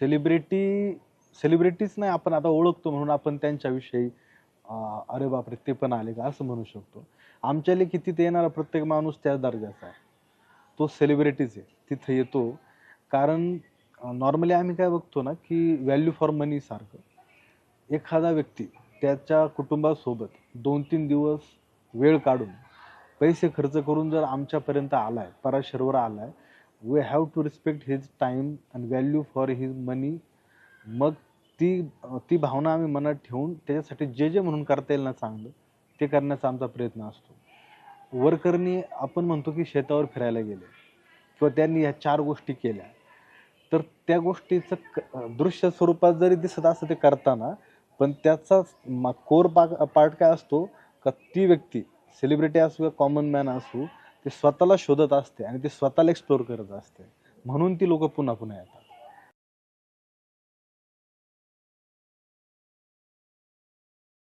Celebrity सेलिब्रिटीच नाही आपण आता ओळखतो म्हणून आपण त्यांच्याविषयी अरे बापरे ते पण आले का? असं म्हणू शकतो. आमच्याला किती ते येणारा प्रत्येक माणूस त्याच दर्जाचा आहे. तो सेलिब्रिटीज आहे. तिथे येतो. कारण नॉर्मली आम्ही काय बघतो ना की व्हॅल्यू फॉर मनी सारखं. एखादा व्यक्ती त्याच्या कुटुंबासोबत दोन तीन दिवस वेळ काढून पैसे खर्च करून जर आमच्यापर्यंत आलाय पराशरवर आलाय we have to respect his time and value for his money मग ती ती भावना आम्ही मनात ठेवून त्याच्यासाठी जे जे म्हणून करता येईल ना चांगलं ते करण्याचा आमचा प्रयत्न असतो. वर्करनी आपण म्हणतो की शेतावर फिरायला गेले किंवा त्यांनी ह्या चार गोष्टी केल्या तर त्या गोष्टीचं क- दृश्य स्वरूपात जरी दिसत असतं ते करताना पण त्याचा कोर पार्ट काय असतो का ती व्यक्ती सेलिब्रिटी असू किंवा कॉमन मॅन असू ते स्वतःला शोधत असते आणि ते स्वतःला एक्सप्लोर करत असते. म्हणून ती लोक पुन्हा पुन्हा येतात.